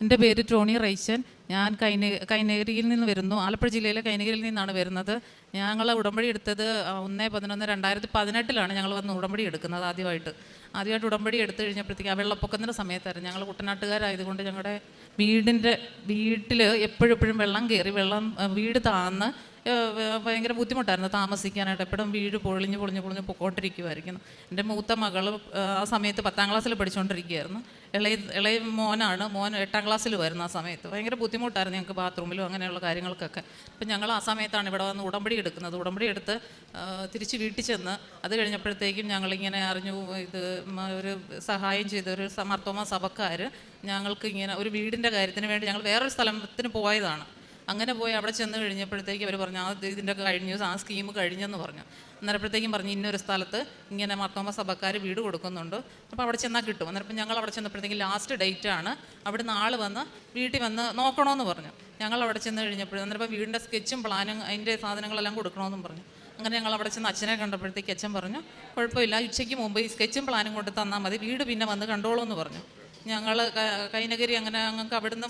എന്റെ പേര് ടോണി റൈച്ചൻ ഞാൻ കൈന കൈനഗിരിയിൽ നിന്ന് വരുന്നു. ആലപ്പുഴ ജില്ലയിലെ കൈനഗിരിയിൽ നിന്നാണ് വരുന്നത്. ഞങ്ങൾ ഉടമ്പടി എടുത്തത് ഒന്ന് പതിനൊന്ന് രണ്ടായിരത്തി പതിനെട്ടിലാണ് ഞങ്ങൾ വന്ന് ഉടമ്പടി എടുക്കുന്നത് ആദ്യമായിട്ട്. ആദ്യമായിട്ട് ഉടമ്പടി എടുത്തു കഴിഞ്ഞപ്പോഴത്തേക്ക് വെള്ളപ്പൊക്കത്തിന്റെ സമയത്തായിരുന്നു. ഞങ്ങൾ കുട്ടനാട്ടുകാരായതുകൊണ്ട് ഞങ്ങളുടെ വീടിന്റെ വീട്ടിൽ എപ്പോഴെപ്പോഴും വെള്ളം കയറി വെള്ളം വീട് താന്ന് ഭയങ്കര ബുദ്ധിമുട്ടായിരുന്നു താമസിക്കാനായിട്ട്. എപ്പോഴും വീട് പൊളിഞ്ഞ് പൊളിഞ്ഞ് പൊളിഞ്ഞ് പൊക്കോണ്ടിരിക്കുമായിരിക്കുന്നു എന്റെ മൂത്ത മകൾ ആ സമയത്ത് പത്താം ക്ലാസ്സിൽ പഠിച്ചുകൊണ്ടിരിക്കുകയായിരുന്നു ഇളയ ഇളയ മോനാണ്. മോൻ എട്ടാം ക്ലാസ്സിൽ വരുന്ന ആ സമയത്ത്. ഭയങ്കര ബുദ്ധിമുട്ടായിരുന്നു ഞങ്ങൾക്ക് ബാത്റൂമിലും അങ്ങനെയുള്ള കാര്യങ്ങൾക്കൊക്കെ. അപ്പം ഞങ്ങൾ ആ സമയത്താണ് ഇവിടെ വന്ന് ഉടമ്പടി എടുക്കുന്നത്. ഉടമ്പടി എടുത്ത് തിരിച്ച് വീട്ടിൽ ചെന്ന് അത് കഴിഞ്ഞപ്പോഴത്തേക്കും ഞങ്ങളിങ്ങനെ അറിഞ്ഞു ഇത് ഒരു സഹായം ചെയ്ത ഒരു സമർത്തോമ സഭക്കാർ ഞങ്ങൾക്ക് ഇങ്ങനെ ഒരു വീടിന്റെ കാര്യത്തിന് വേണ്ടി ഞങ്ങൾ വേറൊരു സ്ഥലത്തിന് പോയതാണ്. അങ്ങനെ പോയി അവിടെ ചെന്ന് കഴിഞ്ഞപ്പോഴത്തേക്ക് അവർ പറഞ്ഞു ആ ഇത് ഇതിന്റെ കഴിഞ്ഞു ആ സ്കീം കഴിഞ്ഞെന്ന് പറഞ്ഞു. അന്നേരപ്പോഴത്തേക്കും പറഞ്ഞു ഇന്നൊരു സ്ഥലത്ത് ഇങ്ങനെ മാർത്തോമ സഭക്കാർ വീട് കൊടുക്കുന്നുണ്ട്. അപ്പോൾ അവിടെ ചെന്നാൽ കിട്ടും. അന്നേരം ഞങ്ങൾ അവിടെ ചെന്നപ്പോഴത്തേക്കും ലാസ്റ്റ് ഡേറ്റ് ആണ്. അവിടെ നിന്ന് ആൾ വന്ന് വീട്ടിൽ വന്ന് നോക്കണമെന്ന് പറഞ്ഞു. ഞങ്ങൾ അവിടെ ചെന്ന് കഴിഞ്ഞപ്പോഴും അന്നേരം വീടിന്റെ സ്കെച്ചും പ്ലാനും അതിന്റെ സാധനങ്ങളെല്ലാം കൊടുക്കണമെന്നും പറഞ്ഞു. അങ്ങനെ ഞങ്ങൾ അവിടെ ചെന്ന് അച്ഛനെ കണ്ടപ്പോഴത്തേക്ക് അച്ഛൻ പറഞ്ഞു കുഴപ്പമില്ല ഉച്ചയ്ക്ക് മുമ്പ് ഈ സ്കെച്ചും പ്ലാനും കൊണ്ട് തന്നാൽ മതി. വീട് പിന്നെ വന്ന് കണ്ടോളൂ എന്ന് പറഞ്ഞു. ഞങ്ങൾ കൈനഗിരി അങ്ങനെ ഞങ്ങൾക്ക് അവിടുന്ന്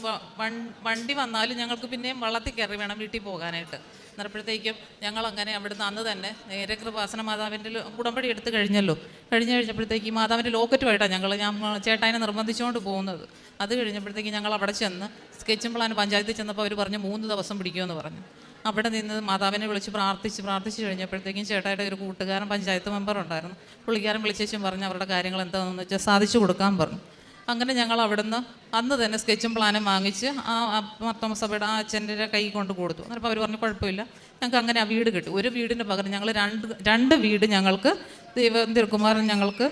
വണ്ടി വന്നാലും ഞങ്ങൾക്ക് പിന്നെയും വള്ളത്തിൽ കയറി വേണം വീട്ടിൽ പോകാനായിട്ട്. അന്നേരപ്പോഴത്തേക്കും ഞങ്ങൾ അങ്ങനെ അവിടുന്ന് അന്ന് തന്നെ നേരെ കൃപാസന മാതാവിന്റെ കുടമ്പടി എടുത്ത് കഴിഞ്ഞല്ലോ. കഴിഞ്ഞ് കഴിഞ്ഞപ്പോഴത്തേക്ക് മാതാവിന്റെ ലോക്കറ്റുമായിട്ടാണ് ഞങ്ങൾ ഞാൻ ചേട്ടായിനെ നിർബന്ധിച്ചുകൊണ്ട് പോകുന്നത്. അത് കഴിഞ്ഞപ്പോഴത്തേക്ക് ഞങ്ങൾ അവിടെ ചെന്ന് സ്കെച്ചും പ്ലാൻ പഞ്ചായത്തിൽ ചെന്നപ്പോൾ അവർ പറഞ്ഞു മൂന്ന് ദിവസം പിടിക്കുമെന്ന് പറഞ്ഞു. അവിടെ നിന്ന് മാതാവിനെ വിളിച്ച് പ്രാർത്ഥിച്ച് പ്രാർത്ഥിച്ച് കഴിഞ്ഞപ്പോഴത്തേക്കും ചേട്ടായിട്ട് ഒരു കൂട്ടുകാരൻ പഞ്ചായത്ത് മെമ്പർ ഉണ്ടായിരുന്നു പുള്ളിക്കാരൻ വിളിച്ചേച്ചും പറഞ്ഞ് അവരുടെ കാര്യങ്ങൾ എന്താണെന്ന് വെച്ചാൽ സാധിച്ചു കൊടുക്കാൻ പറഞ്ഞു. അങ്ങനെ ഞങ്ങൾ അവിടുന്ന് അന്ന് തന്നെ സ്കെച്ചും പ്ലാനും വാങ്ങിച്ച് ആ മർത്തോമ സഭയുടെ ആ അച്ഛന്റെ കൈ കൊണ്ട് കൊടുത്തു. അപ്പോൾ അവർ പറഞ്ഞു കുഴപ്പമില്ല. ഞങ്ങൾക്ക് അങ്ങനെ ആ വീട് കിട്ടി. ഒരു വീടിന് പകരം ഞങ്ങൾ രണ്ട് രണ്ട് വീട് ഞങ്ങൾക്ക് ദൈവ തിരുക്കുമാരൻ ഞങ്ങൾക്ക്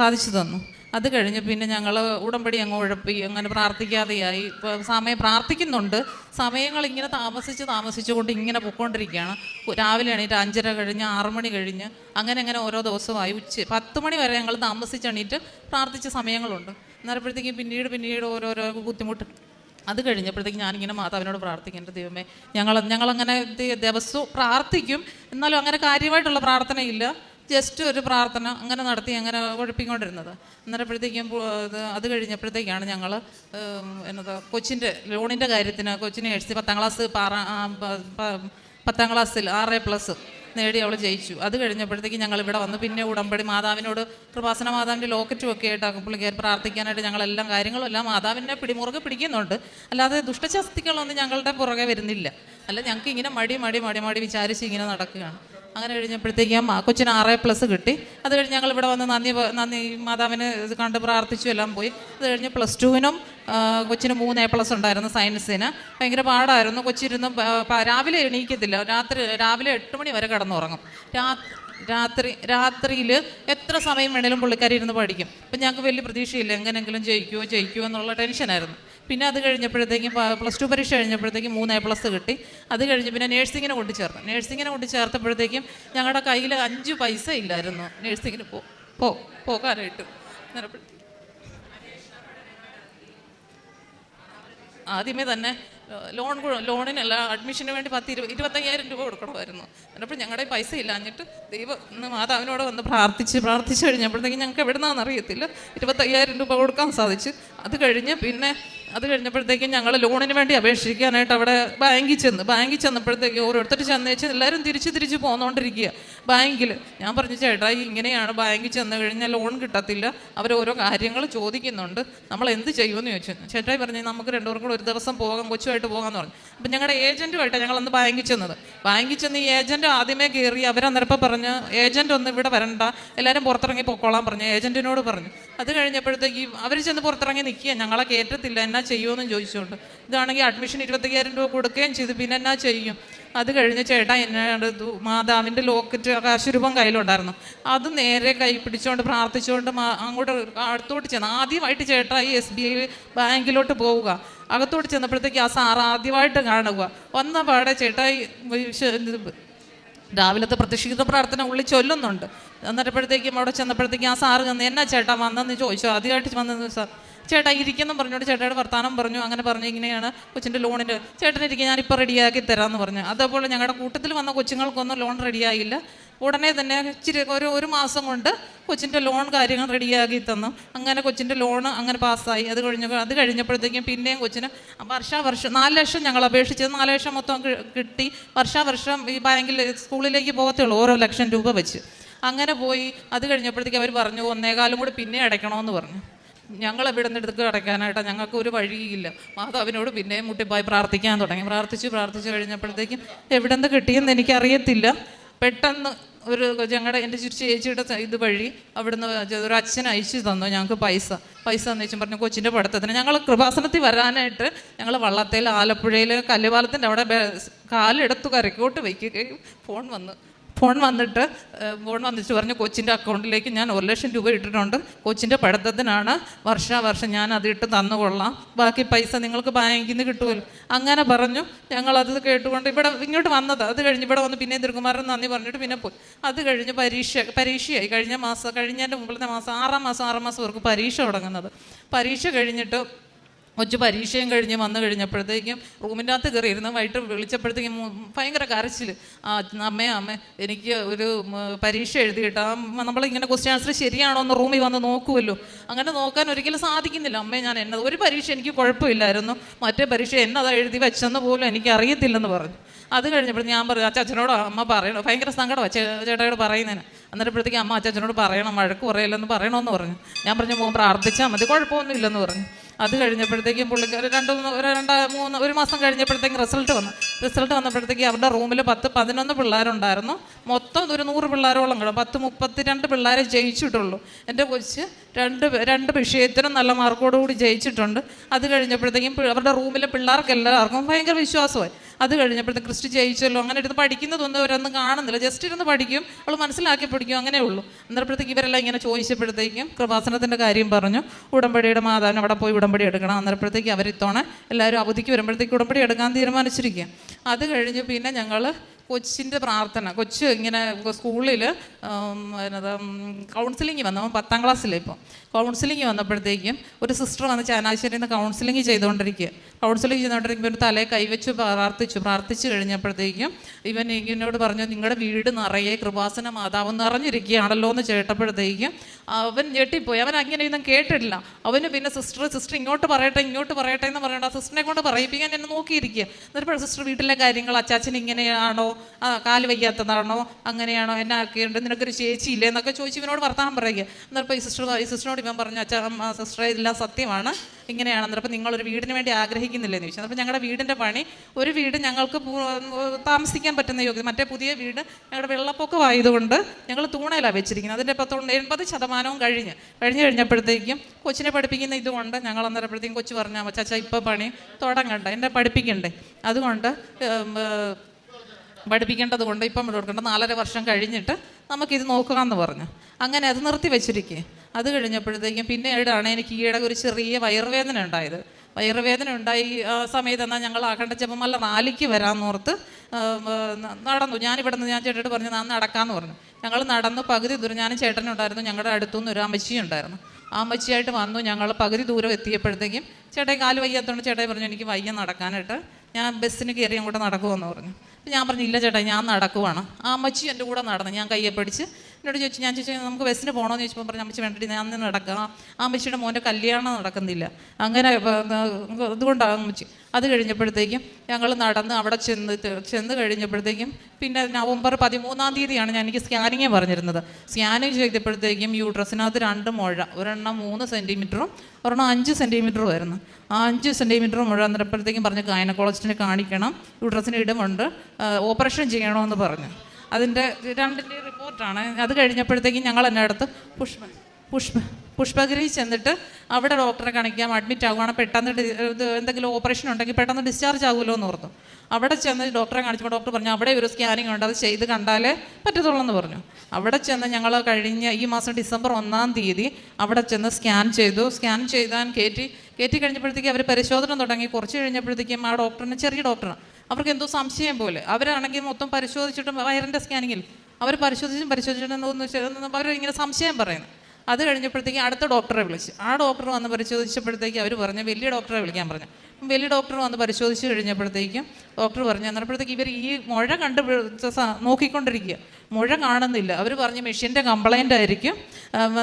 സാധിച്ചു തന്നു. അത് കഴിഞ്ഞ് പിന്നെ ഞങ്ങൾ ഉടമ്പടി അങ്ങ് ഉഴപ്പി അങ്ങനെ പ്രാർത്ഥിക്കാതെയായി. സമയം പ്രാർത്ഥിക്കുന്നുണ്ട്. സമയങ്ങൾ ഇങ്ങനെ താമസിച്ച് താമസിച്ചുകൊണ്ട് ഇങ്ങനെ പൊയ്ക്കൊണ്ടിരിക്കുകയാണ് രാവിലെ എണീറ്റ് അഞ്ചര കഴിഞ്ഞ് ആറു മണി കഴിഞ്ഞ് അങ്ങനെ അങ്ങനെ ഓരോ ദിവസമായി. ഉച്ച പത്ത് മണി വരെ ഞങ്ങൾ താമസിച്ച് എണീറ്റ് പ്രാർത്ഥിച്ച സമയങ്ങളുണ്ട്. അന്നേരപ്പോഴത്തേക്കും പിന്നീട് പിന്നീട് ഓരോരോ ബുദ്ധിമുട്ട്. അത് കഴിഞ്ഞപ്പോഴത്തേക്ക് ഞാനിങ്ങനെ മാതാവിനോട് പ്രാർത്ഥിക്കും എന്റെ ദൈവമേ ഞങ്ങൾ ഞങ്ങളങ്ങനെ ദിവസവും പ്രാർത്ഥിക്കും. എന്നാലും അങ്ങനെ കാര്യമായിട്ടുള്ള പ്രാർത്ഥനയില്ല. ജസ്റ്റ് ഒരു പ്രാർത്ഥന അങ്ങനെ നടത്തി അങ്ങനെ കുഴപ്പിക്കൊണ്ടിരുന്നത് അന്നേരപ്പോഴത്തേക്കും അത് കഴിഞ്ഞപ്പോഴത്തേക്കാണ് ഞങ്ങൾ എന്നതാ കൊച്ചിന്റെ ലോണിന്റെ കാര്യത്തിന് കൊച്ചിനെ എഴുതി പത്താം ക്ലാസ് പത്താം ക്ലാസ്സിൽ ആറ് പ്ലസ് നേടി അവൾ ജയിച്ചു. അത് കഴിഞ്ഞപ്പോഴത്തേക്ക് ഞങ്ങൾ ഇവിടെ വന്ന്. പിന്നെ ഉടമ്പടി മാതാവിനോട് കൃപാസന മാതാവിന്റെ ലോക്കറ്റും ഒക്കെ ആയിട്ട് പുള്ളിക്കാർ പ്രാർത്ഥിക്കാനായിട്ട് ഞങ്ങളെല്ലാം കാര്യങ്ങളും എല്ലാം മാതാവിനെ പിടിമുറുകെ പിടിക്കുന്നുണ്ട്. അല്ലാതെ ദുഷ്ടശക്തികളൊന്നും ഞങ്ങളുടെ പുറകെ വരുന്നില്ല. അല്ല ഞങ്ങൾക്ക് ഇങ്ങനെ മടി മടി മടി മടി വിചാരിച്ച് ഇങ്ങനെ നടക്കുകയാണ്. അങ്ങനെ കഴിഞ്ഞപ്പോഴത്തേക്കും ആ കൊച്ചിന് ആറ് പ്ലസ് കിട്ടി. അത് കഴിഞ്ഞ് ഞങ്ങൾ ഇവിടെ വന്ന് നന്ദി നന്ദി മാതാവിന് ഇത് കണ്ട് പ്രാർത്ഥിച്ചു എല്ലാം പോയി. അത് കഴിഞ്ഞ് പ്ലസ് ടുവിനും കൊച്ചിന് മൂന്ന് എ പ്ലസ് ഉണ്ടായിരുന്നു സയൻസിന് ഭയങ്കര പാടായിരുന്നു. കൊച്ചിരുന്ന് രാവിലെ എണീക്കത്തില്ല. രാത്രി രാവിലെ എട്ട് മണി വരെ കിടന്നുറങ്ങും. രാ രാത്രി രാത്രിയിൽ എത്ര സമയം വേണേലും പുള്ളിക്കാരി ഇരുന്ന് പഠിക്കും. അപ്പം ഞങ്ങൾക്ക് വലിയ പ്രതീക്ഷയില്ല. എങ്ങനെയെങ്കിലും ജയിക്കുമോ ജയിക്കുമോ എന്നുള്ള ടെൻഷനായിരുന്നു. പിന്നെ അത് കഴിഞ്ഞപ്പോഴത്തേക്കും പ്ലസ് ടു പരീക്ഷ കഴിഞ്ഞപ്പോഴത്തേക്കും മൂന്ന് എ പ്ലസ് കിട്ടി. അത് കഴിഞ്ഞ് പിന്നെ നേഴ്സിങ്ങിനെ കൊണ്ടു ചേർന്നു നേഴ്സിങ്ങിനെ കൊണ്ടു ചേർത്തപ്പോഴത്തേക്കും ഞങ്ങളുടെ കയ്യിൽ അഞ്ച് പൈസ ഇല്ലായിരുന്നു. നേഴ്സിങ്ങിന് പോ പോ പോകാനായിട്ട്. ആദ്യമേ തന്നെ ലോൺ ലോണിനല്ല അഡ്മിഷന് വേണ്ടി പത്ത് ഇരുപത് ഇരുപത്തയ്യായിരം രൂപ കൊടുക്കണമായിരുന്നു. അപ്പോൾ ഞങ്ങളുടെ പൈസ ഇല്ലാഞ്ഞിട്ട് ദൈവം ഇന്ന് മാതാവിനോട് വന്ന് പ്രാർത്ഥിച്ച് പ്രാർത്ഥിച്ച് കഴിഞ്ഞപ്പോഴത്തേക്കും ഞങ്ങൾക്ക് എവിടെ നിന്നാണെന്ന് അറിയത്തില്ല. ഇരുപത്തയ്യായിരം രൂപ കൊടുക്കാൻ സാധിച്ചു. അത് കഴിഞ്ഞ് പിന്നെ അത് കഴിഞ്ഞപ്പോഴത്തേക്കും ഞങ്ങൾ ലോണിന് വേണ്ടി അപേക്ഷിക്കാനായിട്ട് അവിടെ ബാങ്കിൽ ചെന്ന്. ബാങ്കിൽ ചെന്നപ്പോഴത്തേക്ക് ഓരോരുത്തർ ചെന്നേച്ച് എല്ലാവരും തിരിച്ച് തിരിച്ച് പോന്നുകൊണ്ടിരിക്കുക ബാങ്കിൽ. ഞാൻ പറഞ്ഞു ചേട്ടാ ഇങ്ങനെയാണ് ബാങ്കിൽ ചെന്ന് കഴിഞ്ഞാൽ ലോൺ കിട്ടത്തില്ല. ഓരോ കാര്യങ്ങൾ ചോദിക്കുന്നുണ്ട്. നമ്മൾ എന്ത് ചെയ്യുമെന്ന് ചോദിച്ചു. ചേട്ടായി പറഞ്ഞു നമുക്ക് രണ്ടുപേർക്കും കൂടെ ഒരു ദിവസം പോകാം കൊച്ചുമായിട്ട് പോകാമെന്ന് പറഞ്ഞു. അപ്പം ഞങ്ങളുടെ ഏജന്റുമായിട്ട് ഞങ്ങൾ അന്ന് ബാങ്കിൽ ചെന്നത്. ബാങ്കിൽ ചെന്ന് ഈ ഏജന്റ് ആദ്യമേ കയറി അവരന്നേരപ്പം പറഞ്ഞ് ഏജന്റ് ഒന്ന് ഇവിടെ വരണ്ട. എല്ലാവരും പുറത്തിറങ്ങി പൊക്കോളാൻ പറഞ്ഞു ഏജന്റിനോട് പറഞ്ഞു. അത് കഴിഞ്ഞപ്പോഴത്തേക്ക് അവർ ചെന്ന് പുറത്തിറങ്ങി നിൽക്കുക ഞങ്ങളെ കയറ്റത്തില്ല എന്നാ ചെയ്യുമെന്നും ചോദിച്ചുകൊണ്ട്. ഇതാണെങ്കിൽ അഡ്മിഷൻ ഇരുപത്തയ്യായിരം രൂപ കൊടുക്കുകയും ചെയ്തു. പിന്നെ എന്നാ ചെയ്യും? അത് കഴിഞ്ഞ് ചേട്ടാ എന്നോട് മാതാവിന്റെ ലോക്കറ്റ് ആകാശരൂപം കയ്യിലുണ്ടായിരുന്നു. അത് നേരെ കൈ പിടിച്ചുകൊണ്ട് പ്രാർത്ഥിച്ചുകൊണ്ട് അങ്ങോട്ട് അടുത്തോട്ട് ചെന്ന് ആദ്യമായിട്ട് ചേട്ടാ ഈ എസ് ബി ഐ ബാങ്കിലോട്ട് പോവുക. അകത്തോട്ട് ചെന്നപ്പോഴത്തേക്ക് ആ സാർ ആദ്യമായിട്ട് കാണുക. വന്ന പാടെ ചേട്ടാ ഈ വിശ- ഇത് രാവിലത്തെ പ്രതിഷ്ഠിത പ്രാർത്ഥന ഉള്ളിൽ ചൊല്ലുന്നുണ്ട്. എന്നിട്ടപ്പോഴത്തേക്കും അവിടെ ചെന്നപ്പോഴത്തേക്കും ആ സാറ് ചെന്ന് എന്നാ ചേട്ടാ വന്നെന്ന് ചോദിച്ചു. ആദ്യമായിട്ട് വന്നത് സാർ. ചേട്ടാ ഇരിക്കുന്നു പറഞ്ഞോട് ചേട്ടായുടെ വർത്താനം പറഞ്ഞു. അങ്ങനെ പറഞ്ഞു ഇങ്ങനെയാണ് കൊച്ചിന്റെ ലോണിന്റെ ചേട്ടൻ ഇരിക്കുക ഞാനിപ്പോൾ റെഡിയാക്കി തരാമെന്ന് പറഞ്ഞു. അതേപോലെ ഞങ്ങളുടെ കൂട്ടത്തിൽ വന്ന കൊച്ചുങ്ങൾക്കൊന്നും ലോൺ റെഡിയായില്ല ഉടനെ തന്നെ ഇച്ചിരി ഒരു ഒരു മാസം കൊണ്ട് കൊച്ചിന്റെ ലോൺ കാര്യങ്ങൾ റെഡിയാക്കി തന്നു. അങ്ങനെ കൊച്ചിന്റെ ലോൺ അങ്ങനെ പാസ്സായി. അത് കഴിഞ്ഞ അത് കഴിഞ്ഞപ്പോഴത്തേക്കും പിന്നെയും കൊച്ചിന് വർഷാവർഷം നാല് ലക്ഷം ഞങ്ങൾ അപേക്ഷിച്ചത്. നാല് ലക്ഷം മൊത്തം കിട്ടി. വർഷാവർഷം ഈ ബാങ്കിൽ സ്കൂളിലേക്ക് പോകത്തുള്ളൂ ഓരോ ലക്ഷം രൂപ വെച്ച്. അങ്ങനെ പോയി. അത് കഴിഞ്ഞപ്പോഴത്തേക്കും അവർ പറഞ്ഞു ഒന്നേകാലും കൂടി പിന്നെ അടയ്ക്കണമെന്ന് പറഞ്ഞു. ഞങ്ങൾ ഇവിടെ നിന്ന് എടുത്ത് അടയ്ക്കാനായിട്ട് ഞങ്ങൾക്ക് ഒരു വഴിയില്ല. മാതാവിനോട് പിന്നെയും മുട്ടിപ്പോയി പ്രാർത്ഥിക്കാൻ തുടങ്ങി. പ്രാർത്ഥിച്ചു പ്രാർത്ഥിച്ചു കഴിഞ്ഞപ്പോഴത്തേക്കും എവിടെ നിന്ന് കിട്ടിയെന്ന് എനിക്കറിയത്തില്ല. പെട്ടെന്ന് ഒരു ഞങ്ങളുടെ എന്റെ ചുരിച്ച് ചേച്ചിയുടെ ഇത് വഴി അവിടുന്ന് ഒരു അച്ഛൻ അയച്ചു തന്നു ഞങ്ങൾക്ക് പൈസ. പൈസ എന്ന് വെച്ചും പറഞ്ഞു കൊച്ചിന്റെ പഠിത്തത്തിന്. ഞങ്ങൾ കൃപാസനത്തിൽ വരാനായിട്ട് ഞങ്ങൾ വള്ളത്തേൽ ആലപ്പുഴയിൽ കല്ലുപാലത്തിന്റെ അവിടെ കാലെടുത്ത് കരക്കോട്ട് വയ്ക്കുകയും ഫോൺ വന്നു ഫോൺ വന്നിട്ട് ഫോൺ വന്നിട്ട് പറഞ്ഞു കൊച്ചിന്റെ അക്കൗണ്ടിലേക്ക് ഞാൻ ഒരു ലക്ഷം രൂപ ഇട്ടിട്ടുണ്ട്. കൊച്ചിന്റെ പഠിത്തത്തിനാണ് വർഷാവർഷം ഞാൻ അത് ഇട്ട് തന്നുകൊള്ളാം ബാക്കി പൈസ നിങ്ങൾക്ക് ബാങ്കിൽ നിന്ന് കിട്ടുമല്ലോ. അങ്ങനെ പറഞ്ഞു. ഞങ്ങളത് കേട്ടുകൊണ്ട് ഇവിടെ ഇങ്ങോട്ട് വന്നത്. അത് കഴിഞ്ഞ് ഇവിടെ വന്ന് പിന്നെ ദുർകുമാരൻ നന്ദി പറഞ്ഞിട്ട് പിന്നെ പോയി. അത് കഴിഞ്ഞ് പരീക്ഷ പരീക്ഷയായി. കഴിഞ്ഞ മാസം കഴിഞ്ഞതിന്റെ മുമ്പിലത്തെ മാസം ആറാം മാസം ആറാം മാസം അവർക്ക് പരീക്ഷ തുടങ്ങുന്നത്. പരീക്ഷ കഴിഞ്ഞിട്ട് കൊച്ചു പരീക്ഷയും കഴിഞ്ഞ് വന്നു കഴിഞ്ഞപ്പോഴത്തേക്കും റൂമിന്റെ അകത്ത് കയറി ഇരുന്ന് വൈകിട്ട് വിളിച്ചപ്പോഴത്തേക്കും ഭയങ്കര കരച്ചിൽ ആ അമ്മേ അമ്മേ എനിക്ക് ഒരു പരീക്ഷ എഴുതിയിട്ട് ആ നമ്മളിങ്ങനെ ക്വസ്റ്റ്യൻ ആൻസർ ശരിയാണോ എന്ന് റൂമിൽ വന്ന് നോക്കുമല്ലോ അങ്ങനെ നോക്കാൻ ഒരിക്കലും സാധിക്കുന്നില്ല. അമ്മേ ഞാൻ എന്നത് ഒരു പരീക്ഷ എനിക്ക് കുഴപ്പമില്ലായിരുന്നു. മറ്റേ പരീക്ഷ എന്നതാ എഴുതി വെച്ചെന്ന് പോലും എനിക്ക് അറിയത്തില്ലെന്ന് പറഞ്ഞു. അത് കഴിഞ്ഞപ്പോൾ ഞാൻ പറഞ്ഞു അച്ഛനോട് അമ്മ പറയണം? ഭയങ്കര സങ്കടമാണ് ചേട്ടായോട് പറയുന്നതിന്. അന്നേരപ്പോഴത്തേക്ക് അമ്മ അച്ഛനോട് പറയണം വഴക്ക് കുറയില്ലെന്ന് പറയണമെന്ന് പറഞ്ഞു. ഞാൻ പറഞ്ഞു മോൻ പ്രാർത്ഥിച്ചാൽ മതി കുഴപ്പമൊന്നുമില്ലെന്ന് പറഞ്ഞു. അത് കഴിഞ്ഞപ്പോഴത്തേക്കും പുള്ളിക്കാർ രണ്ട് രണ്ട് മൂന്ന് ഒരു മാസം കഴിഞ്ഞപ്പോഴത്തേക്കും റിസൾട്ട് വന്നു. റിസൾട്ട് വന്നപ്പോഴത്തേക്ക് അവരുടെ റൂമിൽ പത്ത് പതിനൊന്ന് പിള്ളേരുണ്ടായിരുന്നു. മൊത്തം ഒരു നൂറ് പിള്ളേരോളം കിട്ടും പത്ത് മുപ്പത്തിരണ്ട് പിള്ളേരെ ജയിച്ചിട്ടുള്ളൂ. എന്റെ കൊച്ച് രണ്ട് രണ്ട് വിഷയത്തിനും നല്ല മാർക്കോടുകൂടി ജയിച്ചിട്ടുണ്ട്. അത് കഴിഞ്ഞപ്പോഴത്തേക്കും അവരുടെ റൂമിലെ പിള്ളേർക്ക് എല്ലാവർക്കും ഭയങ്കര വിശ്വാസമായി. അത് കഴിഞ്ഞപ്പോഴത്തേക്ക് ക്രിസ്റ്റി ജയിച്ചല്ലോ അങ്ങനെ ഇരുന്ന് പഠിക്കുന്നതൊന്നും അവരൊന്നും കാണുന്നില്ല. ജസ്റ്റ് ഇരുന്ന് പഠിക്കും അവൾ മനസ്സിലാക്കി പഠിക്കും അങ്ങനെ ഉള്ളൂ. അന്നേരപ്പോഴത്തേക്ക് ഇവരെല്ലാം ഇങ്ങനെ ചോദിച്ചപ്പോഴത്തേക്കും കൃപാസനത്തിന്റെ കാര്യം പറഞ്ഞു. ഉടമ്പടിയുടെ മാതാവിന് അവിടെ പോയി ഉടമ്പടി എടുക്കണം. അന്നേരപ്പോഴത്തേക്ക് ഇത്തവണ എല്ലാവരും അവധിക്ക് വരുമ്പോഴത്തേക്ക് ഉടമ്പടി എടുക്കാൻ തീരുമാനിച്ചിരിക്കുക അത് കഴിഞ്ഞ് പിന്നെ ഞങ്ങൾ കൊച്ചിന്റെ പ്രാർത്ഥന കൊച്ച് ഇങ്ങനെ സ്കൂളിൽ എന്നതാ കൗൺസിലിംഗ് വന്നു. അവൻ പത്താം ക്ലാസ്സിൽ ഇപ്പോൾ കൗൺസിലിംഗ് വന്നപ്പോഴത്തേക്കും ഒരു സിസ്റ്റർ വന്ന് ചാനാശ്ശേരി നിന്ന് കൗൺസിലിംഗ് ചെയ്തുകൊണ്ടിരിക്കുക കൗൺസിലിംഗ് ചെയ്തുകൊണ്ടിരിക്കുമ്പോൾ ഒരു തലയെ കൈവച്ച് പ്രാർത്ഥിച്ചു. പ്രാർത്ഥിച്ചു കഴിഞ്ഞപ്പോഴത്തേക്കും ഇവൻ ഇവനോട് പറഞ്ഞു നിങ്ങളുടെ വീട് നിറയെ കൃപാസന മാതാവ് നിറഞ്ഞിരിക്കുകയാണല്ലോ എന്ന് ചേട്ടപ്പോഴത്തേക്കും അവൻ ഞെട്ടിപ്പോയി. അവൻ അങ്ങനെ ഒന്നും കേട്ടിട്ടില്ല. അവന് പിന്നെ സിസ്റ്റർ സിസ്റ്റർ ഇങ്ങോട്ട് പറയട്ടെ ഇങ്ങോട്ട് പറയട്ടെ എന്ന് പറയണ്ട സിസ്റ്ററിനെ കൊണ്ട് പറയിപ്പിക്കാൻ എന്നെ നോക്കിയിരിക്കുക. എന്നിട്ട് സിസ്റ്റർ വീട്ടിലെ കാര്യങ്ങൾ അച്ചാച്ചൻ ഇങ്ങനെയാണോ? ആ, കാൽ വയ്യാത്തതാണോ അങ്ങനെയാണോ എന്നാ ആക്കിയുണ്ട് നിനക്കൊരു ചേച്ചി ഇല്ലേ എന്നൊക്കെ ചോദിച്ചു ഇവനോട് വർത്താനം പറയുക. എന്നിട്ട് ഈ സിസ്റ്റർ ഈ സിസ്റ്ററിനോട് ഇവൻ പറഞ്ഞു അച്ഛാ സിസ്റ്റർ ഇതെല്ലാം സത്യമാണ്. ഇങ്ങനെയാണ് എന്നിപ്പോൾ നിങ്ങളൊരു വീടിന് വേണ്ടി ആഗ്രഹിക്കുന്നില്ലെന്ന് ചോദിച്ചു. അപ്പോൾ ഞങ്ങളുടെ വീടിന്റെ പണി ഒരു വീട് ഞങ്ങൾക്ക് താമസിക്കാൻ പറ്റുന്ന യോഗ്യത മറ്റേ പുതിയ വീട് ഞങ്ങളുടെ വെള്ളപ്പൊക്കമായതുകൊണ്ട് ഞങ്ങൾ തൂണയിലാണ് വെച്ചിരിക്കുന്നത്. അതിന്റെ പത്തൊണ്ട് എൺപത് ശതമാനവും കഴിഞ്ഞ്. കഴിഞ്ഞ് കഴിഞ്ഞപ്പോഴത്തേക്കും കൊച്ചിനെ പഠിപ്പിക്കുന്ന ഇതുകൊണ്ട് ഞങ്ങൾ അന്നേരപ്പോഴത്തേക്കും കൊച്ചു പറഞ്ഞാൽ ചാച്ച ഇപ്പോൾ പണി തുടങ്ങണ്ട. എന്നെ പഠിപ്പിക്കണ്ടേ? അതുകൊണ്ട് പഠിപ്പിക്കേണ്ടത് കൊണ്ട് ഇപ്പം കൊടുക്കേണ്ട നാലര വർഷം കഴിഞ്ഞിട്ട് നമുക്കിത് നോക്കാമെന്ന് പറഞ്ഞു. അങ്ങനെ അത് നിർത്തി വെച്ചിരിക്കേ. അത് കഴിഞ്ഞപ്പോഴത്തേക്കും പിന്നീടാണ് എനിക്ക് ഈയിടെ ഒരു ചെറിയ വയറുവേദന ഉണ്ടായത്. വയറുവേദന ഉണ്ടായി ആ സമയത്ത് എന്നാൽ ഞങ്ങൾ ആകണ്ട ജപമല്ല റാലിക്ക് വരാമെന്നോർത്ത് നടന്നു. ഞാനിവിടെ നിന്ന് ഞാൻ ചേട്ടനോട് പറഞ്ഞു ഞാൻ നടക്കാമെന്ന് പറഞ്ഞു. ഞങ്ങൾ നടന്നു പകുതി ദൂരം ഞാനും ചേട്ടനുണ്ടായിരുന്നു ഞങ്ങളുടെ അടുത്തുനിന്ന് ഒരു അമ്മച്ചിയും ഉണ്ടായിരുന്നു. ആ അമ്മച്ചിയായിട്ട് വന്നു ഞങ്ങൾ പകുതി ദൂരം എത്തിയപ്പോഴത്തേക്കും ചേട്ടായി കാൽ വയ്യാത്തതുകൊണ്ട് ചേട്ടായി പറഞ്ഞു എനിക്ക് വയ്യ നടക്കാനായിട്ട്. ഞാൻ ബസ്സിന് കയറി അങ്ങോട്ട് നടക്കുമെന്ന് പറഞ്ഞു. ഞാൻ പറഞ്ഞു ഇല്ല ചേട്ടാ ഞാൻ നടക്കുവാണ്. ആ അമ്മച്ചി എന്റെ കൂടെ നടന്നു ഞാൻ കയ്യെ പിടിച്ച് എന്നോട് ചോദിച്ചു ഞാൻ ചോദിച്ചു നമുക്ക് ബസ്സിന് പോകണമെന്ന് ചോദിച്ചപ്പോൾ പറഞ്ഞു അമ്മച്ചി വേണ്ടി ഞാൻ അന്ന് നടക്കാം ആ അമ്മച്ചിയുടെ മോന്റെ കല്യാണം നടക്കുന്നില്ല. അങ്ങനെ അതുകൊണ്ടാണ് അമ്മച്ചി. അത് കഴിഞ്ഞപ്പോഴത്തേക്കും ഞങ്ങൾ നടന്ന് അവിടെ ചെന്ന് ചെന്ന് കഴിഞ്ഞപ്പോഴത്തേക്കും പിന്നെ നവംബർ പതിമൂന്നാം തീയതിയാണ് ഞാൻ എനിക്ക് സ്കാനിങ് പറഞ്ഞിരുന്നത്. സ്കാനിങ് ചെയ്തപ്പോഴത്തേക്കും യൂട്രസിനകത്ത് രണ്ട് മുഴ ഒരെണ്ണം മൂന്ന് സെന്റിമീറ്ററും ഒരെണ്ണം അഞ്ച് സെന്റിമീറ്ററും ആയിരുന്നു. ആ അഞ്ച് സെന്റിമീറ്റർ മുഴ അന്നേരപ്പോഴത്തേക്കും പറഞ്ഞ് ഗൈനക്കോളജിസ്റ്റിനെ കാണിക്കണം. യൂട്രസിന് ഇടമുണ്ട്. ഓപ്പറേഷൻ ചെയ്യണമെന്ന് പറഞ്ഞു. അതിന്റെ രണ്ടിന്റെ റിപ്പോർട്ടാണ്. അത് കഴിഞ്ഞപ്പോഴത്തേക്കും ഞങ്ങൾ എന്റെ അടുത്ത് പുഷ്പ പുഷ്പ പുഷ്പഗിരി ചെന്നിട്ട് അവിടെ ഡോക്ടറെ കാണിക്കാം അഡ്മിറ്റ് ആകുവാണ് പെട്ടെന്ന് എന്തെങ്കിലും ഓപ്പറേഷൻ ഉണ്ടെങ്കിൽ പെട്ടെന്ന് ഡിസ്ചാർജ് ആകുമല്ലോ എന്ന് ഓർത്തു അവിടെ ചെന്ന് ഡോക്ടറെ കാണിച്ചപ്പോൾ ഡോക്ടർ പറഞ്ഞു അവിടെ ഒരു സ്കാനിങ് ഉണ്ട് അത് ചെയ്ത് കണ്ടാലേ പറ്റത്തുള്ളൂ എന്ന് പറഞ്ഞു. അവിടെ ചെന്ന് ഞങ്ങൾ കഴിഞ്ഞ ഈ മാസം ഡിസംബർ ഒന്നാം തീയതി അവിടെ ചെന്ന് സ്കാൻ ചെയ്തു. സ്കാൻ ചെയ്താൽ കയറ്റി കയറ്റി കഴിഞ്ഞപ്പോഴത്തേക്ക് അവർ പരിശോധന തുടങ്ങി. കുറച്ച് കഴിഞ്ഞപ്പോഴത്തേക്കും ആ ഡോക്ടറിന് ചെറിയ ഡോക്ടറാണ്. അവർക്ക് എന്തോ സംശയം പോലെ. അവരാണെങ്കിൽ മൊത്തം പരിശോധിച്ചിട്ടും വയറിന്റെ സ്കാനിങ്ങിൽ അവർ പരിശോധിച്ചും പരിശോധിച്ചിട്ടും അവർ ഇങ്ങനെ സംശയം പറയുന്നു. അത് കഴിഞ്ഞപ്പോഴത്തേക്ക് അടുത്ത ഡോക്ടറെ വിളിച്ച്. ആ ഡോക്ടർ വന്ന് പരിശോധിച്ചപ്പോഴത്തേക്ക് അവർ പറഞ്ഞു വലിയ ഡോക്ടറെ വിളിക്കാൻ പറഞ്ഞു. വലിയ ഡോക്ടർ വന്ന് പരിശോധിച്ച് കഴിഞ്ഞപ്പോഴത്തേക്കും ഡോക്ടർ പറഞ്ഞു അന്നപ്പോഴത്തേക്ക് ഇവർ ഈ മുഴ കണ്ട് നോക്കിക്കൊണ്ടിരിക്കുക. മുഴ കാണുന്നില്ല. അവർ പറഞ്ഞു മെഷീന്റെ കംപ്ലൈന്റ് ആയിരിക്കും.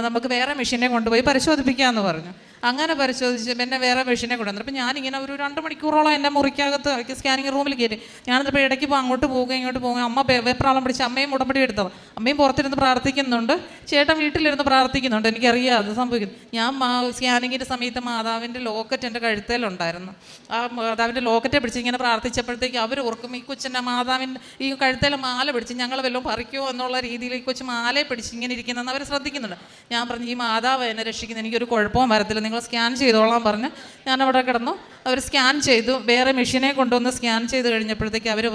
നമുക്ക് വേറെ മെഷീനെ കൊണ്ടുപോയി പരിശോധിപ്പിക്കാമെന്ന് പറഞ്ഞു. അങ്ങനെ പരിശോധിച്ച് പിന്നെ വേറെ മെഷീനെ കൊണ്ടുവന്നു. അപ്പം ഞാനിങ്ങനെ ഒരു രണ്ട് മണിക്കൂറോളം എന്റെ മുറിക്കകത്ത് സ്കാനിങ് റൂമിൽ കയറി ഞാനിപ്പോൾ ഇടയ്ക്ക് ഇപ്പോൾ അങ്ങോട്ട് പോവുക ഇങ്ങോട്ട് പോവുക അമ്മ വെപ്രാളം പിടിച്ച് അമ്മയും ഉടമ്പടി എടുത്തത്. അമ്മയും പുറത്തിരുന്ന് പ്രാർത്ഥിക്കുന്നുണ്ട്. ചേട്ടൻ വീട്ടിലിരുന്ന് പ്രാർത്ഥിക്കുന്നുണ്ട്. എനിക്കറിയാം അത് സംഭവിക്കുന്നു. ഞാൻ സ്കാനിങ്ങിന്റെ സമയത്ത് മാതാവിന്റെ ലോക്കറ്റ് എന്റെ കഴുത്തേലുണ്ടായിരുന്നു. ആ മാതാവിന്റെ ലോക്കറ്റെ പിടിച്ച് ഇങ്ങനെ പ്രാർത്ഥിച്ചപ്പോഴത്തേക്ക് അവർ ഓർക്കും ഈ കൊച്ചിന്റെ മാതാവിന്റെ ഈ കഴുത്തേലെ മാല പിടിച്ച് ഞങ്ങൾ വല്ലതും പറിക്കുമോ എന്നുള്ള രീതിയിൽ ഈ കൊച്ചു മാലയെ പിടിച്ച് ഇങ്ങനെ ഇരിക്കുന്നതെന്ന് അവർ ശ്രദ്ധിക്കുന്നുണ്ട്. ഞാൻ പറഞ്ഞു ഈ മാതാവ് എന്നെ രക്ഷിക്കുന്നത് എനിക്കൊരു കുഴപ്പവും വരത്തില്ല നിങ്ങൾ സ്കാൻ ചെയ്തോളാം പറഞ്ഞ് ഞാൻ അവിടെ കിടന്നു. അവർ സ്കാൻ ചെയ്തു വേറെ മെഷീനെ കൊണ്ടുവന്ന് സ്കാൻ ചെയ്ത് കഴിഞ്ഞപ്പോഴത്തേക്ക് അവർ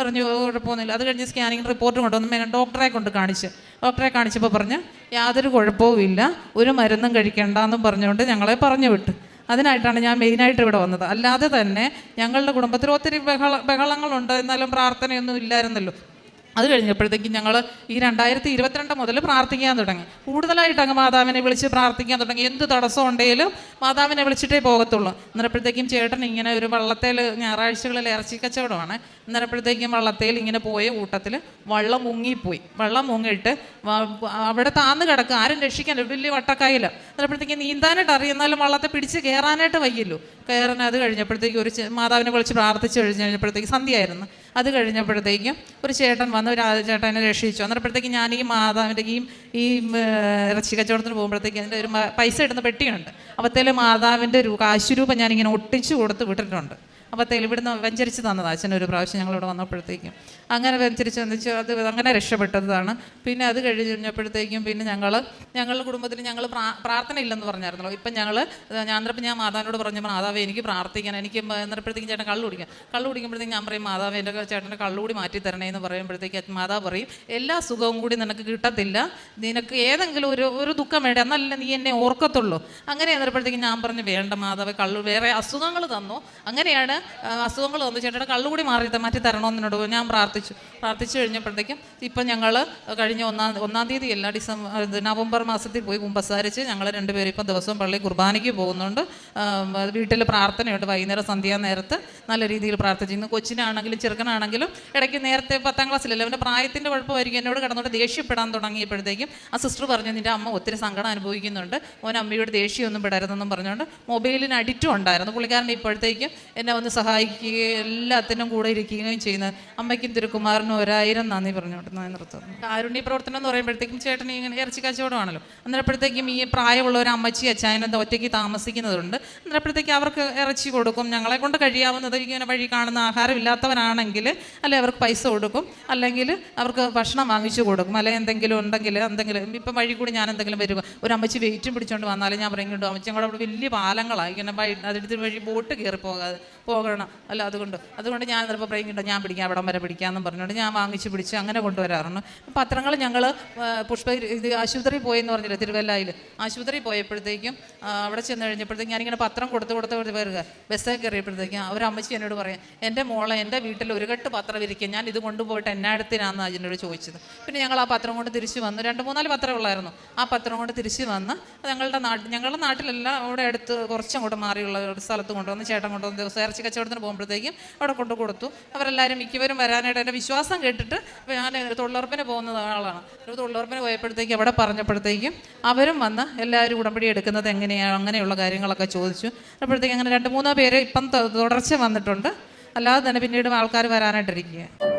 പറഞ്ഞു "ഓ, കുഴപ്പമൊന്നുമില്ല. അത് കഴിഞ്ഞ് സ്കാനിങ് റിപ്പോർട്ട് കൊണ്ടുവന്ന് ഡോക്ടറെ കൊണ്ട് കാണിച്ച് ഡോക്ടറെ കാണിച്ചപ്പോൾ പറഞ്ഞ് യാതൊരു കുഴപ്പവും ഇല്ല ഒരു മരുന്നും കഴിക്കേണ്ടെന്നും പറഞ്ഞുകൊണ്ട് ഞങ്ങളെ പറഞ്ഞു വിട്ടു. അതിനായിട്ടാണ് ഞാൻ മെയിനായിട്ട് ഇവിടെ വന്നത്. അല്ലാതെ തന്നെ ഞങ്ങളുടെ കുടുംബത്തിൽ ഒത്തിരി ബഹള ബഹളങ്ങളുണ്ട്. എന്നാലും പ്രാർത്ഥനയൊന്നും ഇല്ലായിരുന്നല്ലോ. അത് കഴിഞ്ഞപ്പോഴത്തേക്കും ഞങ്ങൾ ഈ രണ്ടായിരത്തി ഇരുപത്തിരണ്ട് മുതൽ പ്രാർത്ഥിക്കാൻ തുടങ്ങി. കൂടുതലായിട്ട് അങ്ങ് മാതാവിനെ വിളിച്ച് പ്രാർത്ഥിക്കാൻ തുടങ്ങി. എന്ത് തടസ്സം ഉണ്ടെങ്കിലും മാതാവിനെ വിളിച്ചിട്ടേ പോകത്തുള്ളൂ. അന്നേരപ്പോഴത്തേക്കും ചേട്ടൻ ഇങ്ങനെ ഒരു വള്ളത്തേൽ ഞായറാഴ്ചകളിൽ ഇറച്ചി കച്ചവടമാണ്. അന്നേരപ്പോഴത്തേക്കും വള്ളത്തേൽ ഇങ്ങനെ പോയ കൂട്ടത്തിൽ വള്ളം മുങ്ങിപ്പോയി. വള്ളം മുങ്ങിയിട്ട് അവിടെ താന്ന് കിടക്കുക. ആരും രക്ഷിക്കാൻ വലിയ വട്ടക്കായില്ല അന്നേരപ്പോഴത്തേക്കും നീന്താനായിട്ട് അറിയുന്നാലും വള്ളത്തെ പിടിച്ച് കയറാനായിട്ട് വയ്യല്ലോ. കയറാൻ അത് കഴിഞ്ഞപ്പോഴത്തേക്കും ഒരു മാതാവിനെ വിളിച്ച് പ്രാർത്ഥിച്ച് കഴിഞ്ഞ് കഴിഞ്ഞപ്പോഴത്തേക്ക് സന്ധ്യയായിരുന്നു. അത് കഴിഞ്ഞപ്പോഴത്തേക്കും ഒരു ചേട്ടൻ വന്ന് ഒരു ചേട്ടനെ രക്ഷിച്ചു. അന്നേരപ്പോഴത്തേക്കും ഞാൻ ഈ മാതാവിന്റെയും ഈ ഇറച്ചി കച്ചവടത്തിന് പോകുമ്പോഴത്തേക്ക് അതിന്റെ ഒരു പൈസ ഇടുന്ന പെട്ടിയുണ്ട്. അപ്പോഴത്തേലും മാതാവിന്റെ ഒരു കാശുരൂപം ഞാനിങ്ങനെ ഒട്ടിച്ചു കൊടുത്ത് വിട്ടിട്ടുണ്ട്. അപ്പത്തേൽ ഇവിടുന്ന് വെഞ്ചരിച്ച് തന്നതാണ് അച്ഛൻ ഒരു പ്രാവശ്യം ഞങ്ങളിവിടെ വന്നപ്പോഴത്തേക്കും. അങ്ങനെ വെഞ്ചരിച്ച് വന്നിച്ച് അത് അങ്ങനെ രക്ഷപ്പെട്ടതാണ്. പിന്നെ അത് കഴിഞ്ഞപ്പോഴത്തേക്കും പിന്നെ ഞങ്ങൾ ഞങ്ങളുടെ കുടുംബത്തിൽ ഞങ്ങൾ പ്രാർത്ഥന ഇല്ലെന്ന് പറഞ്ഞായിരുന്നല്ലോ. ഇപ്പം ഞങ്ങൾ ഞാൻ അന്നപ്പം ഞാൻ മാതാവിനോട് പറഞ്ഞു മാതാവേ എനിക്ക് പ്രാർത്ഥിക്കാൻ എനിക്ക് എന്നപ്പോഴത്തേക്കും ചേട്ടൻ കള്ളു കുടിക്കാം. കള്ളു കുടിക്കുമ്പോഴത്തേക്കും ഞാൻ പറയും മാതാവ് എന്റെ ചേട്ടന്റെ കള്ളുകൂടി മാറ്റി തരണേ എന്ന് പറയുമ്പോഴത്തേക്ക് മാതാവ് പറയും എല്ലാ സുഖവും കൂടി നിനക്ക് കിട്ടത്തില്ല. നിനക്ക് ഏതെങ്കിലും ഒരു ഒരു ദുഃഖം വേണ്ട? എന്നല്ല നീ എന്നെ ഓർക്കത്തുള്ളൂ. അങ്ങനെ എന്നപ്പോഴത്തേക്കും ഞാൻ പറഞ്ഞു വേണ്ട മാതാവ് കള്ളു വേറെ അസുഖങ്ങൾ തന്നു. അങ്ങനെയാണ് അസുഖങ്ങൾ തന്നു ചേട്ടന്റെ കള്ളുകൂടി മാറി മാറ്റി തരണമെന്ന് എന്നോട് ഞാൻ പ്രാർത്ഥിച്ചു. പ്രാർത്ഥിച്ചു കഴിഞ്ഞപ്പോഴത്തേക്കും ഇപ്പം ഞങ്ങൾ കഴിഞ്ഞ ഒന്നാം ഒന്നാം തീയതി അല്ല ഡിസംബർ നവംബർ മാസത്തിൽ പോയി കുമ്പസാരിച്ച് ഞങ്ങൾ രണ്ടുപേരും ഇപ്പം ദിവസവും പള്ളി കുർബാനയ്ക്ക് പോകുന്നുണ്ട്. വീട്ടിൽ പ്രാർത്ഥനയുണ്ട്. വൈകുന്നേരം സന്ധ്യാ നേരത്ത് നല്ല രീതിയിൽ പ്രാർത്ഥിക്കുന്നു കൊച്ചിനാണെങ്കിലും ചെറുക്കനാണെങ്കിലും ഇടയ്ക്ക് നേരത്തെ പത്താം ക്ലാസ്സിലല്ല? അവന്റെ പ്രായത്തിന്റെ കുഴപ്പമായിരിക്കും. എന്നോട് കിടന്നോട്ട് ദേഷ്യപ്പെടാൻ തുടങ്ങിയപ്പോഴത്തേക്കും ആ സിസ്റ്റർ പറഞ്ഞു നിന്റെ അമ്മ ഒത്തിരി സങ്കടം അനുഭവിക്കുന്നുണ്ട്. ഓൻ അമ്മയോട് ദേഷ്യമൊന്നും പെടരുതെന്നും പറഞ്ഞുകൊണ്ട് മൊബൈലിന് അഡിറ്റും ഉണ്ടായിരുന്നു. പുള്ളിക്കാരൻ ഇപ്പോഴത്തേക്കും എന്നെ സഹായിക്കുകയും എല്ലാത്തിനും കൂടെ ഇരിക്കുകയും ചെയ്യുന്നത് അമ്മയ്ക്കും തിരുക്കുമാറിനും ഒരായിരം നന്ദി പറഞ്ഞുകൊണ്ട് ഞാൻ നിർത്തുന്നു. കാരുണ്യ പ്രവർത്തനം എന്ന് പറയുമ്പോഴത്തേക്കും ചേട്ടൻ ഇങ്ങനെ ഇറച്ചി കച്ചവടമാണല്ലോ. അന്നേരപ്പോഴത്തേക്കും ഈ പ്രായമുള്ള ഒരു അമ്മച്ചി അച്ചായനെന്താ ഒറ്റയ്ക്ക് താമസിക്കുന്നതുണ്ട് അന്നേരപ്പോഴത്തേക്ക് അവർക്ക് ഇറച്ചി കൊടുക്കും. ഞങ്ങളെ കൊണ്ട് കഴിയാവുന്നത് ഇങ്ങനെ വഴി കാണുന്ന ആഹാരം ഇല്ലാത്തവരാണെങ്കിൽ അല്ലെ അവർക്ക് പൈസ കൊടുക്കും. അല്ലെങ്കിൽ അവർക്ക് ഭക്ഷണം വാങ്ങിച്ചു കൊടുക്കും. അല്ലെങ്കിൽ എന്തെങ്കിലും ഉണ്ടെങ്കിൽ എന്തെങ്കിലും ഇപ്പം വഴി കൂടി ഞാൻ എന്തെങ്കിലും വരിക ഒരു അമ്മച്ചി വെയിറ്റും പിടിച്ചുകൊണ്ട് വന്നാലും ഞാൻ പറയും കേട്ടോ അമ്മച്ചി ഞങ്ങളുടെ അവിടെ വലിയ പാലങ്ങളായി ഇങ്ങനെ വഴി വഴി ബോട്ട് കയറി പോകാതെ പോകണം. അല്ല അതുകൊണ്ട് അതുകൊണ്ട് ഞാൻ ചിലപ്പോൾ പറയും കേട്ടോ ഞാൻ പിടിക്കാം അവിടം വരെ പിടിക്കാമെന്നും പറഞ്ഞുകൊണ്ട് ഞാൻ വാങ്ങിച്ച് പിടിച്ച് അങ്ങനെ കൊണ്ടുവരാറുണ്ട്. പത്രങ്ങൾ ഞങ്ങൾ പുഷ്പ ഇത് ആശുപത്രി പോയെന്ന് പറഞ്ഞില്ല തിരുവല്ലയിൽ ആശുപത്രി പോയപ്പോഴത്തേക്കും അവിടെ ചെന്ന് കഴിഞ്ഞപ്പോഴത്തേക്കും ഞാനിങ്ങനെ പത്രം കൊടുത്ത് കൊടുത്ത് വരിക. ബസ്സൊക്കെ കയറിയപ്പോഴത്തേക്കും അമ്മച്ചി എന്നോട് പറയാം എന്റെ മോളെ എന്റെ വീട്ടിൽ ഒരു കെട്ട് പത്രം ഇരിക്കുക ഞാൻ ഇത് കൊണ്ടുപോയിട്ട് എന്നാടത്തിനാന്ന് അതിനോട് ചോദിച്ചത്. പിന്നെ ഞങ്ങൾ ആ പത്രം കൊണ്ട് തിരിച്ചു വന്നു. രണ്ട് മൂന്നാൽ പത്രം ഉള്ളായിരുന്നു. ആ പത്രം കൊണ്ട് തിരിച്ചു വന്ന് ഞങ്ങളുടെ നാട്ടിൽ ഞങ്ങളുടെ നാട്ടിലല്ല അവിടെ അടുത്ത് കുറച്ചങ്ങോട്ട് മാറിയുള്ള ഒരു സ്ഥലത്ത് കൊണ്ടുവന്ന് ചേട്ടൻ കൊണ്ടുവന്ന് ദിവസം ഇറച്ചി കച്ചവടത്തിന് പോകുമ്പോഴത്തേക്കും അവിടെ കൊണ്ട് കൊടുത്തു. അവരെല്ലാവരും മിക്കവരും വരാനായിട്ട് എന്റെ വിശ്വാസം കേട്ടിട്ട് ഞാൻ തൊഴിലുറപ്പിന് പോകുന്ന ആളാണ്. ഒരു തൊഴിലുറപ്പിന് പോയപ്പോഴത്തേക്കും അവിടെ പറഞ്ഞപ്പോഴത്തേക്കും അവരും വന്ന് എല്ലാവരും ഉടമ്പടി എടുക്കുന്നത് എങ്ങനെയാണ് അങ്ങനെയുള്ള കാര്യങ്ങളൊക്കെ ചോദിച്ചു. അപ്പോഴത്തേക്കും അങ്ങനെ രണ്ട് മൂന്നോ പേര് ഇപ്പം തുടർച്ച വന്നിട്ടുണ്ട്. അല്ലാതെ തന്നെ പിന്നീട് ആൾക്കാർ വരാനായിട്ടിരിക്കുക